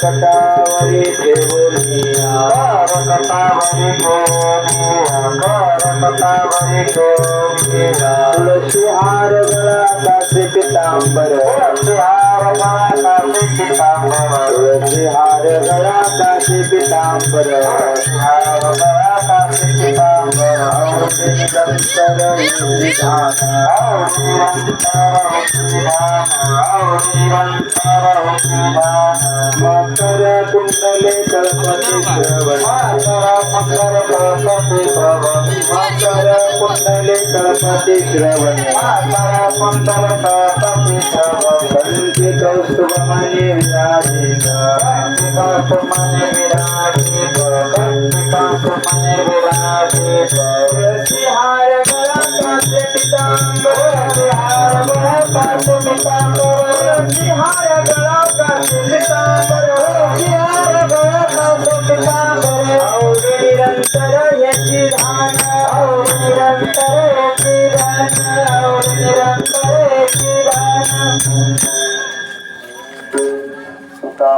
கட்டாவரி கோனியா கட்டாவரி கோனியா கட்டாவரி கோனியா துளசி ஆரಗಳ ಕಾಸಿ गळाचे पितांबर तुळशी हार गळाचे पितांबर हार गळाचे पितांबर औषधी निरंतर विधान औषधी मकर कुंडले कल्पते श्रवण मकर कल्पते श्रवण मकर कुंडले कल्पते श्रवण मकर कुंडल कल्पते श्रवण कंठी हार गळा कासे पितांबर हार गळा कासे पितांबर। हार गळा कासे पितांबर हार गळा कासे पितांबर। औरी निरंतर याची धान औरी निरंतर याची धान औरी निरंतर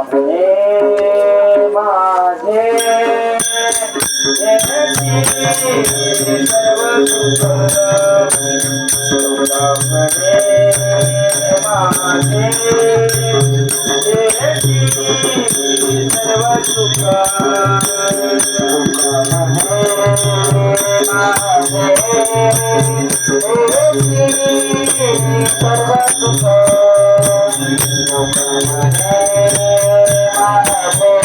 कामने माझे सर्व सुख माझे सर्व सुख माझे सर्व सुख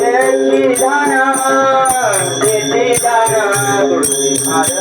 ಎಲ್ಲಿ ದಾನ ಎಲ್ಲಿ ದಾನ ಮಾಡ